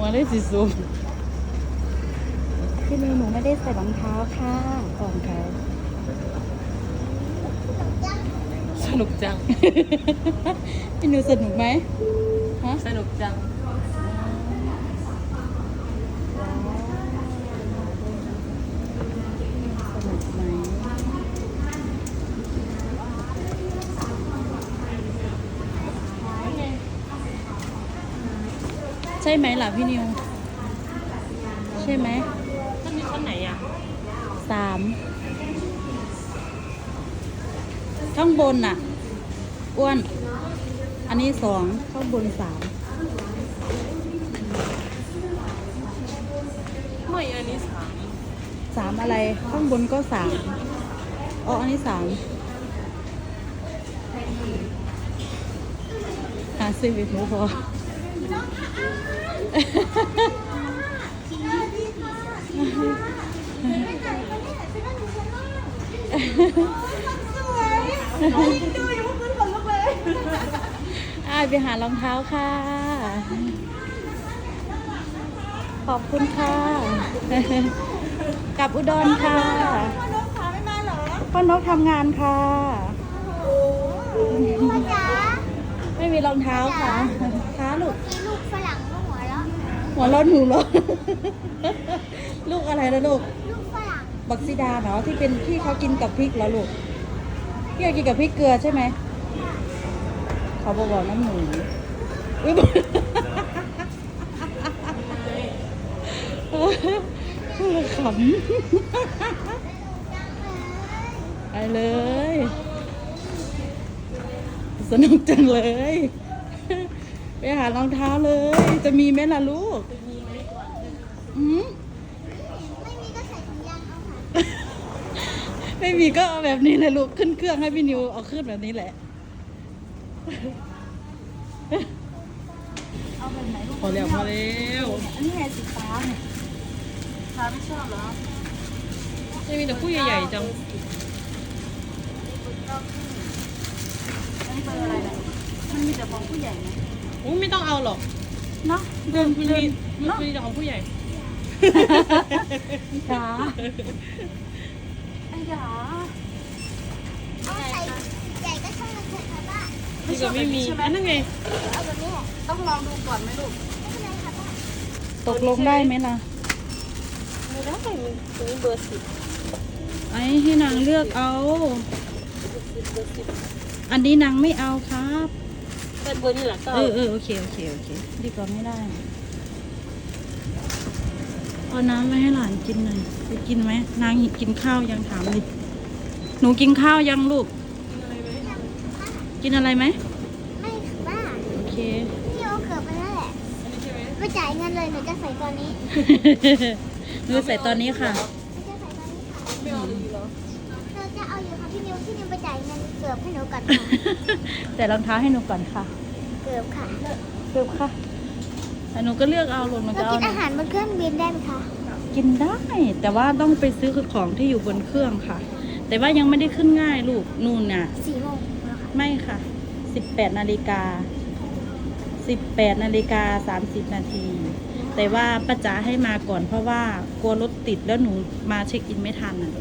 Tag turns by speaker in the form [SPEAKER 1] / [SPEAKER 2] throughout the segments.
[SPEAKER 1] หัวเลยสิสูงพี่นิวหนูไม่ได้ใส่รองเท้าค่ะกองเขา
[SPEAKER 2] สนุกจัง
[SPEAKER 1] พี่นิวสนุกไหมฮะ
[SPEAKER 2] สนุกจัง
[SPEAKER 1] สนุกไหมใช่ไหมล่ะพี่นิว ใช่ไหม
[SPEAKER 2] ท่านนี้ชั้นไหนอะ
[SPEAKER 1] สามข้างบนน่ะ อ้วน อันนี้สองข้างบนสาม
[SPEAKER 2] ไม่อันนี้สาม
[SPEAKER 1] สามอะไร ข้างบนก็สามอ๋ออันนี้สามหาซีวิตหนูพอ อายไปหารองเท้าค่ะ ขอบคุณค่ะ กลับอุดรค่ะ
[SPEAKER 3] พ่อนกขาไม่มาเหรอ
[SPEAKER 1] พ่อนกทำงานค่ะ
[SPEAKER 3] พ่อจ๋า
[SPEAKER 1] ไม่มีรองเท้าค่ะค่ะลูก
[SPEAKER 3] มีลูกฝรั่งลูก หัวแล้ว
[SPEAKER 1] หัวเร้อนหนูเหรอลูกอะไรนะลูก
[SPEAKER 3] ลูกฝรั่ง
[SPEAKER 1] บักซิดาเนาะที่เป็นที่เขากินกับพริกแล้วลูกที่เขากินกับพริกเกลือใช่ไหมเขาบอกว่าน้ำหนูอุ๊ยขำไปเลย สนุกจังเลย ไปหารองเท้าเลย จะมีไหมล่ะลูกอืม
[SPEAKER 3] ไม่มีก็ใส่ถุงยางเอาค่ะ
[SPEAKER 1] ไม่มีก็เอาแบบนี้แหละลูกขึ้นเครื่องให้พี่นิวเอาขึ้นแบบนี้แหละ เอาแบบไหนลูก
[SPEAKER 2] พอแล้วพอแล้ว
[SPEAKER 1] อันนี้ไงสีฟ้าเนี่ย
[SPEAKER 2] ฟ้าไม่ชอบเหรอไม่มีแต่ผู้ใหญ่ๆจัง
[SPEAKER 1] อันนี้เบอร์อะไรล่ะมันมีแต่ของผู้ใหญ่ไหม
[SPEAKER 2] อุ้ยไม่ต้องเอาหรอก
[SPEAKER 1] เนาะเดิน
[SPEAKER 2] มัน
[SPEAKER 1] เดิ
[SPEAKER 2] มี
[SPEAKER 1] น
[SPEAKER 2] มัน
[SPEAKER 1] เนาะ
[SPEAKER 2] มีแต่ของผู้ใหญ่
[SPEAKER 1] จ๋าไอ้จ๋า
[SPEAKER 3] เอาใส่ใหญ่ก็ช่างมันเถอะค่ะป้า
[SPEAKER 2] นี่ก็ไม่มีอันนั่นไง
[SPEAKER 3] เอาแบบนี้แหละ
[SPEAKER 1] ต้องลองดูก่อนไหมลูก
[SPEAKER 3] ไม่เป็นไรค่ะป้า
[SPEAKER 1] ตกลงได้ไหมล่ะ
[SPEAKER 2] ไม่ได้มันมีเบอร์สิบ
[SPEAKER 1] ไอ้ให้นางเลือกเอา อันนี้นางไม่เอาครับ
[SPEAKER 2] เป็นเบอร์นี่แหละก็
[SPEAKER 1] เออเออโอเคโอเคโอเคดีกว่าไม่ได้เอาน้ำมาให้หลานกินหน่อยไปกินไหมนางกินข้าวยังถามดิหนูกินข้าวยังลูก กินอะไรไหม
[SPEAKER 3] ไม่ค่ะป้า
[SPEAKER 1] โอเค
[SPEAKER 3] พี่โอเกิดไปแล้วแหละไม่จ่ายเงินเลยหนูจะใส่ตอนนี้
[SPEAKER 1] หนูใส่ตอนนี้ค่ะ
[SPEAKER 3] อาอยู่ค่ะพี่นิวพี่นิวไปจ่ายเงินเกือบให้หนูก่อนค่ะ
[SPEAKER 1] แต่รองเท้าให้หนูก่อนค่ะ
[SPEAKER 3] เกือบค่ะ
[SPEAKER 1] เกือบค่ะแต่หนูก็เลือกเอาลูกหนู
[SPEAKER 3] เรา
[SPEAKER 1] จะเอา
[SPEAKER 3] กินอาหารบนเครื่องบินได้ไหมคะ
[SPEAKER 1] กินได้ แต่ว่าต้องไปซื้อของที่อยู่บนเครื่องค่ะ แต่ว่ายังไม่ได้ขึ้นง่ายลูกนู่นน่ะ
[SPEAKER 3] สี่โมงแล้วค่ะ
[SPEAKER 1] ไม่ค่ะ 18นาฬิกา18นาฬิกา30นาที แต่ว่าป้าจ๋าให้มาก่อนเพราะว่ากลัวรถติดแล้วหนูมาเช็คอินไม่ทันน่ะ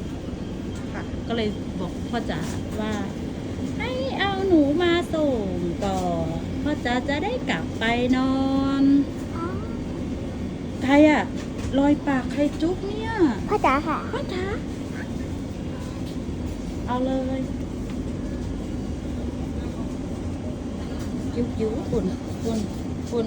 [SPEAKER 1] ค่ะ ก็เลยบอกพ่อจ๋าว่า ให้เอาหนูมาส่งก่อนพ่อจ๋าจะได้กลับไปนอน
[SPEAKER 3] อ๋อ
[SPEAKER 1] ใครอะรอยปากใครจุ๊บเนี่ย
[SPEAKER 3] พ่อจ๋าค่ะ
[SPEAKER 1] พ่อจ๋าเอาเลยจิ้วจิ้วฝุ่นฝุ่นฝุ่น